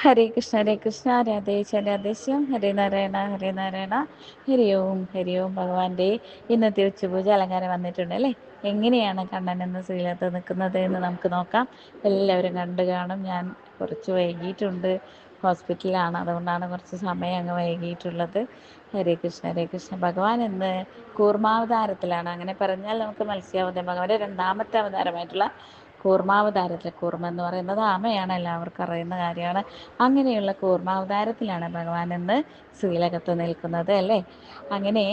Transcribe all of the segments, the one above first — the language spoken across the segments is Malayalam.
ഹരേ കൃഷ്ണ ഹരേ കൃഷ്ണ രാധേശ രാധേശ്യം ഹരേ നാരായണ ഹരേ നാരായണ ഹരി ഓം ഹരി ഓം ഭഗവാന്റെ ഇന്നത്തെ ഉച്ചപൂജ അലങ്കാരം വന്നിട്ടുണ്ട് അല്ലേ? എങ്ങനെയാണ് കണ്ണൻ എന്ന ശ്രീലത്ത് നിൽക്കുന്നത് എന്ന് നമുക്ക് നോക്കാം. എല്ലാവരും കണ്ടു കാണും. ഞാൻ കുറച്ച് വൈകിയിട്ടുണ്ട്. ഹോസ്പിറ്റലിലാണ്. അതുകൊണ്ടാണ് കുറച്ച് സമയം അങ്ങ് വൈകിയിട്ടുള്ളത്. ഹരേ കൃഷ്ണ ഹരേ കൃഷ്ണ ഭഗവാൻ എന്ന് കൂർമാവതാരത്തിലാണ്. അങ്ങനെ പറഞ്ഞാൽ നമുക്ക് മത്സ്യാവതാരം ഭഗവാന്റെ രണ്ടാമത്തെ അവതാരമായിട്ടുള്ള കൂർമാവതാരത്തിൽ കൂർമ്മ എന്ന് പറയുന്നത് ആമയാണ് എല്ലാവർക്കും അറിയുന്ന കാര്യമാണ്. അങ്ങനെയുള്ള കൂർമാവതാരത്തിലാണ് ഭഗവാൻ എന്ന് ശ്രീലകത്ത് നിൽക്കുന്നത് അല്ലേ? അങ്ങനെ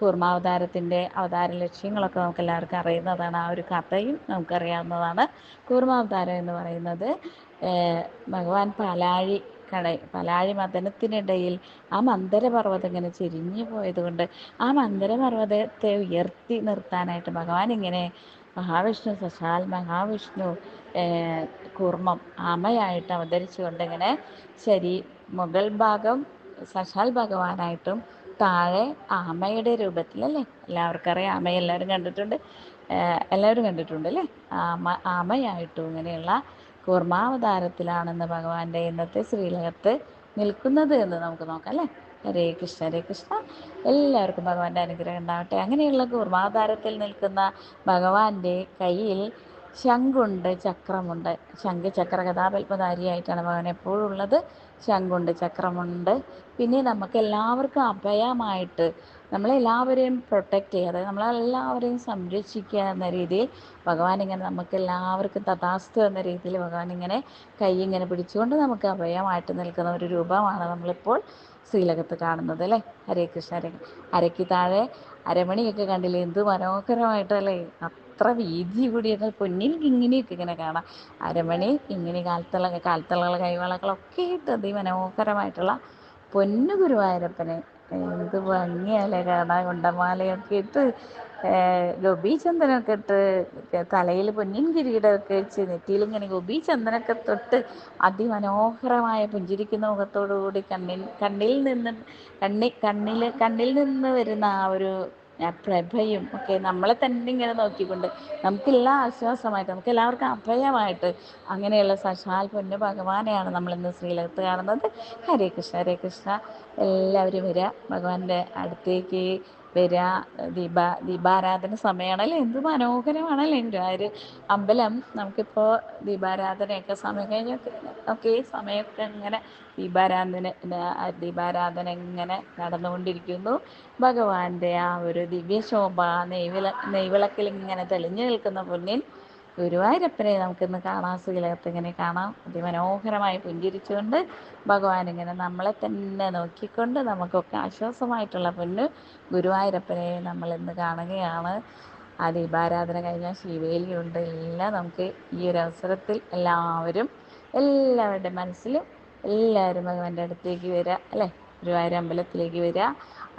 കൂർമാവതാരത്തിന്റെ അവതാര ലക്ഷ്യങ്ങളൊക്കെ നമുക്ക് എല്ലാവർക്കും അറിയുന്നതാണ്. ആ ഒരു കഥയും നമുക്കറിയാവുന്നതാണ്. കൂർമാവതാരം എന്ന് പറയുന്നത് ഭഗവാൻ പാലാഴി കട പലാഴി മദനത്തിനിടയിൽ ആ മന്ദരപർവതം ഇങ്ങനെ ചെരിഞ്ഞു പോയതുകൊണ്ട് ആ മന്ദരപർവതത്തെ ഉയർത്തി നിർത്താനായിട്ട് ഭഗവാൻ ഇങ്ങനെ മഹാവിഷ്ണു സശാൽ മഹാവിഷ്ണു കുർമ്മം ആമയായിട്ട് അവതരിച്ചുകൊണ്ട് ഇങ്ങനെ ശരി മുഗൾ ഭാഗം സശാൽ ഭഗവാനായിട്ടും താഴെ ആമയുടെ രൂപത്തിലല്ലേ? എല്ലാവർക്കും അറിയാം ആമയെ എല്ലാവരും കണ്ടിട്ടുണ്ട്. എല്ലാവരും കണ്ടിട്ടുണ്ട് അല്ലേ? ആമ ആമയായിട്ടും ഇങ്ങനെയുള്ള കൂർമാവതാരത്തിലാണെന്ന് ഭഗവാന്റെ ഇന്നത്തെ ശ്രീലകത്ത് നിൽക്കുന്നത് എന്ന് നമുക്ക് നോക്കാം അല്ലേ? ഹരേ കൃഷ്ണ ഹരേ കൃഷ്ണ. എല്ലാവർക്കും ഭഗവാന്റെ അനുഗ്രഹം ഉണ്ടാവട്ടെ. അങ്ങനെയുള്ള കൂർമാവതാരത്തിൽ നിൽക്കുന്ന ഭഗവാന്റെ കയ്യിൽ ശംഖുണ്ട് ചക്രമുണ്ട്. ശംഖ് ചക്ര കഥാപത്മധാരിയായിട്ടാണ് ഭഗവാൻ എപ്പോഴും ഉള്ളത്. ശംഖുണ്ട് ചക്രമുണ്ട്. പിന്നെ നമുക്ക് എല്ലാവർക്കും അഭയമായിട്ട് നമ്മളെല്ലാവരെയും പ്രൊട്ടക്റ്റ് ചെയ്യുക. അതായത് നമ്മളെല്ലാവരെയും സംരക്ഷിക്കുക എന്ന രീതിയിൽ ഭഗവാൻ ഇങ്ങനെ നമുക്ക് എല്ലാവർക്കും തഥാസ്തു എന്ന രീതിയിൽ ഭഗവാൻ ഇങ്ങനെ കൈ ഇങ്ങനെ പിടിച്ചുകൊണ്ട് നമുക്ക് അഭയമായിട്ട് നിൽക്കുന്ന ഒരു രൂപമാണ് നമ്മളിപ്പോൾ ശ്രീലകത്ത് കാണുന്നത് അല്ലേ? ഹരേ കൃഷ്ണ ഹരേ അരയ്ക്ക് താഴെ അരമണിയൊക്കെ കണ്ടില്ലേ? എന്ത് മനോഹരമായിട്ടല്ലേ? അത്ര വീതി കൂടിയൊക്കെ പൊന്നിൽ ഇങ്ങനെയൊക്കെ ഇങ്ങനെ കാണാം. അരമണി ഇങ്ങനെ കാലത്തുള്ള കാലത്തുള്ള കൈവളകളൊക്കെ ഇട്ട് അതിമനോഹരമായിട്ടുള്ള പൊന്നു ഗുരുവായൂരപ്പനെ എന്ത് ഭംഗിയല്ലേ കാണാൻ കുണ്ടമാലയൊക്കെ ഇട്ട് ഗോപീചന്ദനമൊക്കെ ഇട്ട് തലയിൽ പൊന്നിൻ കിരീടമൊക്കെ വെച്ച് നെറ്റിയിൽ ഇങ്ങനെ ഗോപീചന്ദനൊക്കെ തൊട്ട് അതിമനോഹരമായ പുഞ്ചിരിക്കുന്ന മുഖത്തോടുകൂടി കണ്ണിൽ കണ്ണിൽ നിന്ന് കണ്ണി കണ്ണിൽ കണ്ണിൽ നിന്ന് വരുന്ന ആ ഒരു പ്രഭയും ഒക്കെ നമ്മളെ തന്നെ ഇങ്ങനെ നോക്കിക്കൊണ്ട് നമുക്കെല്ലാം ആശ്വാസമായിട്ട് നമുക്ക് എല്ലാവർക്കും അഭയമായിട്ട് അങ്ങനെയുള്ള സശാൽ പൊന്നു ഭഗവാനെയാണ് നമ്മൾ ഇന്ന് ശ്രീലകത്ത് കാണുന്നത്. ഹരേ കൃഷ്ണ ഹരേ കൃഷ്ണ. എല്ലാവരും വരിക ഭഗവാന്റെ അടുത്തേക്ക് വരിക ദീപ ദീപാരാധന സമയമാണല്ലേ എന്ത് മനോഹരമാണല്ലേ? ഗുരുവായൂർ അമ്പലം. നമുക്കിപ്പോൾ ദീപാരാധനയൊക്കെ സമയം കഴിഞ്ഞൊക്കെ ഒക്കെ സമയമൊക്കെ ഇങ്ങനെ ദീപാരാധന ദീപാരാധന ഇങ്ങനെ നടന്നുകൊണ്ടിരിക്കുന്നു? ഭഗവാന്റെ ആ ഒരു ദിവ്യശോഭ നെയ്വിള നെയ്വിളക്കിൽ ഇങ്ങനെ തെളിഞ്ഞു നിൽക്കുന്ന പൊന്നിൻ ഗുരുവായൂരപ്പനെ നമുക്കിന്ന് കാണാൻ ശ്രീലകത്ത് ഇങ്ങനെ കാണാം. അതിമനോഹരമായി പുഞ്ചിരിച്ചുകൊണ്ട് ഭഗവാൻ ഇങ്ങനെ നമ്മളെ തന്നെ നോക്കിക്കൊണ്ട് നമുക്കൊക്കെ ആശ്വാസമായിട്ടുള്ള പൊന്ന് ഗുരുവായൂരപ്പനെ നമ്മൾ ഇന്ന് കാണുകയാണ്. ആ ദീപാരാധന കഴിഞ്ഞാൽ ശിവേലിയുണ്ട് എല്ലാം നമുക്ക് ഈ ഒരു അവസരത്തിൽ എല്ലാവരും എല്ലാവരുടെ മനസ്സിലും എല്ലാവരും ഭഗവാന്റെ അടുത്തേക്ക് വരിക അല്ലേ? ഗുരുവായൂർ അമ്പലത്തിലേക്ക് വരിക.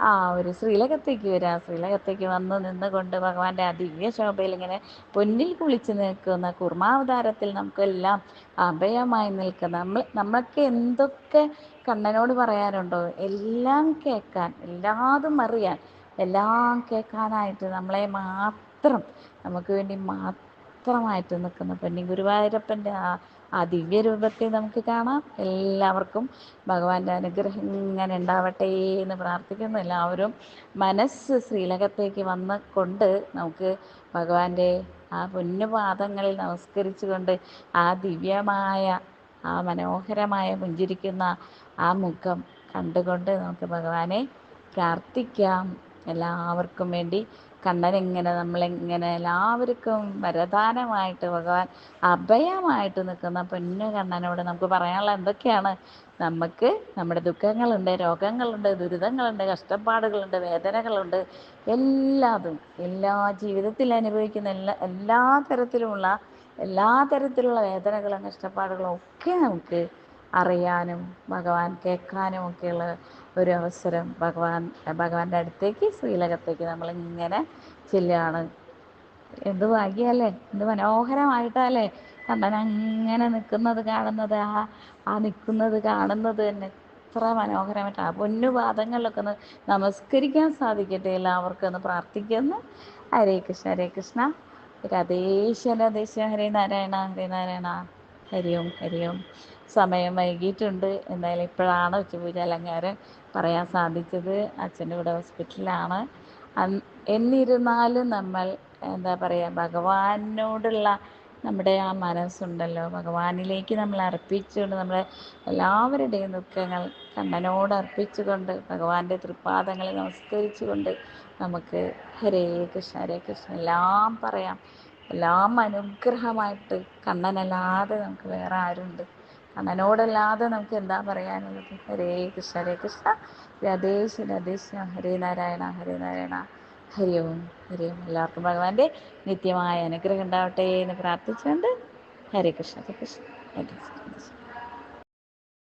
ആ ഒരു ശ്രീലകത്തേക്ക് വരിക. ശ്രീലകത്തേക്ക് വന്ന് നിന്നുകൊണ്ട് ഭഗവാന്റെ ആ ദിവ്യ ശോഭയിൽ ഇങ്ങനെ പൊന്നിൽ കുളിച്ച് നിൽക്കുന്ന കുർമാവതാരത്തിൽ നമുക്കെല്ലാം അഭയമായി നിൽക്കുന്ന നമ്മൾ നമ്മൾക്ക് എന്തൊക്കെ കണ്ണനോട് പറയാനുണ്ടോ എല്ലാം കേൾക്കാൻ എല്ലാതും അറിയാൻ എല്ലാം കേൾക്കാനായിട്ട് നമ്മളെ മാത്രം നമുക്ക് വേണ്ടി മാത്രമായിട്ട് നിൽക്കുന്ന പൊന്നി ഗുരുവായൂരപ്പന്റെ ആ ആ ദിവ്യരൂപത്തെ നമുക്ക് കാണാം. എല്ലാവർക്കും ഭഗവാന്റെ അനുഗ്രഹം ഇങ്ങനെ ഉണ്ടാവട്ടെ എന്ന് പ്രാർത്ഥിക്കുന്നു. എല്ലാവരും മനസ്സ് ശ്രീലകത്തേക്ക് വന്ന് കൊണ്ട് നമുക്ക് ഭഗവാന്റെ ആ പൊന്നുപാദങ്ങളിൽ നമസ്കരിച്ചുകൊണ്ട് ആ ദിവ്യമായ ആ മനോഹരമായ പുഞ്ചിരിക്കുന്ന ആ മുഖം കണ്ടുകൊണ്ട് നമുക്ക് ഭഗവാനെ പ്രാർത്ഥിക്കാം. എല്ലാവർക്കും വേണ്ടി കണ്ണനിങ്ങനെ നമ്മളെങ്ങനെ എല്ലാവർക്കും വരദാനമായിട്ട് ഭഗവാൻ അഭയമായിട്ട് നിൽക്കുന്ന പൊന്നു കണ്ണനോട് നമുക്ക് പറയാനുള്ള എന്തൊക്കെയാണ്? നമുക്ക് നമ്മുടെ ദുഃഖങ്ങളുണ്ട് രോഗങ്ങളുണ്ട് ദുരിതങ്ങളുണ്ട് കഷ്ടപ്പാടുകളുണ്ട് വേദനകളുണ്ട്. എല്ലാതും എല്ലാ ജീവിതത്തിൽ അനുഭവിക്കുന്ന എല്ലാ എല്ലാ തരത്തിലുമുള്ള എല്ലാ തരത്തിലുള്ള വേദനകളും കഷ്ടപ്പാടുകളും ഒക്കെ നമുക്ക് അറിയാനും ഭഗവാൻ കേൾക്കാനും ഒക്കെയുള്ള ഒരു അവസരം ഭഗവാൻ ഭഗവാന്റെ അടുത്തേക്ക് ശ്രീലകത്തേക്ക് നമ്മളിങ്ങനെ ചെല്ലുകയാണ്. എന്ത് ഭാഗ്യമല്ലേ എന്ത് മനോഹരമായിട്ടല്ലേ? കണ്ണൻ അങ്ങനെ നിൽക്കുന്നത് കാണുന്നത് ആ ആ നിൽക്കുന്നത് കാണുന്നത് തന്നെ എത്ര മനോഹരമായിട്ട്. ആ പൊന്നുപാദങ്ങളിലൊക്കെ ഒന്ന് നമസ്കരിക്കാൻ സാധിക്കട്ടെ എല്ലാവർക്കും ഒന്ന് പ്രാർത്ഥിക്കുന്നു. ഹരേ കൃഷ്ണ ഹരേ കൃഷ്ണ. രാധേശ്വര ദേശ ഹരേ നാരായണ ഹരേ നാരായണ ഹരി ഓം ഹരി ഓം സമയം വൈകിയിട്ടുണ്ട്. എന്തായാലും ഇപ്പോഴാണ് ഉച്ചപൂജ അലങ്കാരം പറയാൻ സാധിച്ചത്. അച്ഛന്റെ കൂടെ ഹോസ്പിറ്റലിലാണ്. എന്നിരുന്നാലും നമ്മൾ എന്താ പറയുക ഭഗവാനോടുള്ള നമ്മുടെ ആ മനസ്സുണ്ടല്ലോ. ഭഗവാനിലേക്ക് നമ്മൾ അർപ്പിച്ചുകൊണ്ട് നമ്മളെ എല്ലാവരുടെയും ദുഃഖങ്ങൾ കണ്ണനോട് അർപ്പിച്ചുകൊണ്ട് ഭഗവാന്റെ തൃപ്പാദങ്ങളെ നമസ്കരിച്ചുകൊണ്ട് നമുക്ക് ഹരേ കൃഷ്ണ ഹരേ കൃഷ്ണ എല്ലാം പറയാം. എല്ലാം അനുഗ്രഹമായിട്ട് കണ്ണനല്ലാതെ നമുക്ക് വേറെ ആരുണ്ട്. കണ്ണനോടല്ലാതെ നമുക്ക് എന്താ പറയാനുള്ളത്? ഹരേ കൃഷ്ണ ഹരേ കൃഷ്ണ. രാധേശ് രാധേശ ഹരേ നാരായണ ഹരേ നാരായണ ഹരി ഓം ഹരി ഓം എല്ലാവർക്കും ഭഗവാന്റെ നിത്യമായ അനുഗ്രഹം ഉണ്ടാവട്ടെ എന്ന് പ്രാർത്ഥിച്ചുകൊണ്ട് ഹരേ കൃഷ്ണ ഹരേ കൃഷ്ണ. ഹരേ കൃഷ്ണ.